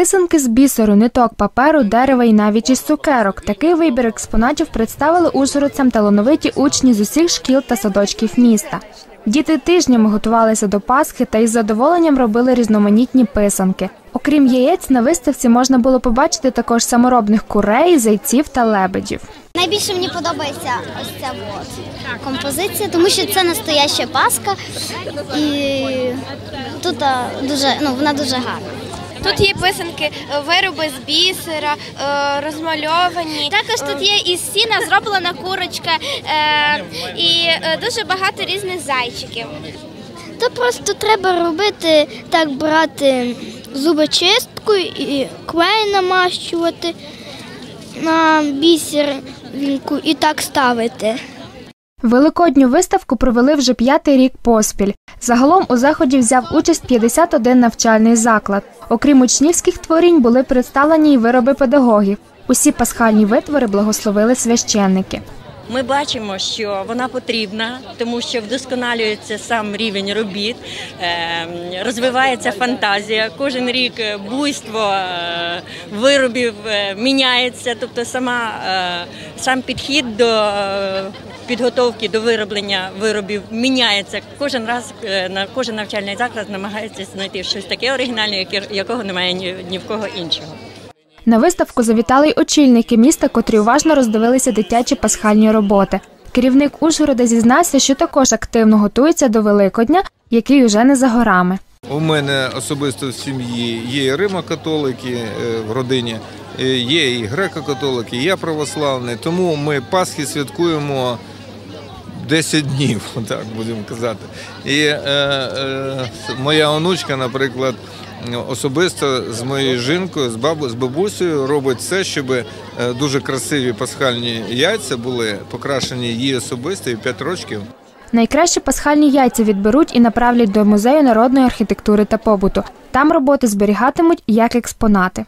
Писанки з бісеру, ниток, паперу, дерева і навіть із цукерок. Такий вибір експонатів представили ужгородцям талановиті учні з усіх шкіл та садочків міста. Діти тижнями готувалися до Пасхи та із задоволенням робили різноманітні писанки. Окрім яєць, на виставці можна було побачити також саморобних курей, зайців та лебедів. Найбільше мені подобається ось ця от композиція, тому що це настояща паска і тут дуже, ну, вона дуже гарна. Тут є писанки, е, вироби з бісера, е, розмальовані. Також тут є із сіна зроблена курочка е, і е, дуже багато різних зайчиків. То просто треба робити так, брати зубочистку і клей намащувати на бісеринку і так ставити. Великодню виставку провели вже п'ятий рік поспіль. Загалом у заході взяв участь 51 навчальний заклад. Окрім учнівських творінь, були представлені й вироби педагогів. Усі пасхальні витвори благословили священники. Ми бачимо, що вона потрібна, тому що вдосконалюється сам рівень робіт, е, розвивається фантазія. Кожен рік е, буйство е, виробів е, міняється, тобто сама сам підхід до підготовки до вироблення виробів міняється. Кожен раз на кожен навчальний заклад намагається знайти щось таке оригінальне, якого немає ні в кого іншого. На виставку завітали й очільники міста, котрі уважно роздивилися дитячі пасхальні роботи. Керівник Ужгорода зізнався, що також активно готується до Великодня, який уже не за горами. У мене особисто в сім'ї є і Римо-католики е, в родині, е, є і греко-католики, я православний. Тому ми Пасхи святкуємо 10 днів, так будемо казати. І е, е, моя онучка, наприклад, особисто з моєю жінкою, з бабу, з бабусею робить все, щоб е, дуже красиві пасхальні яйця були покрашені її особисто і 5 років. Найкращі пасхальні яйця відберуть і направлять до музею народної архітектури та побуту. Там роботи зберігатимуть як експонати.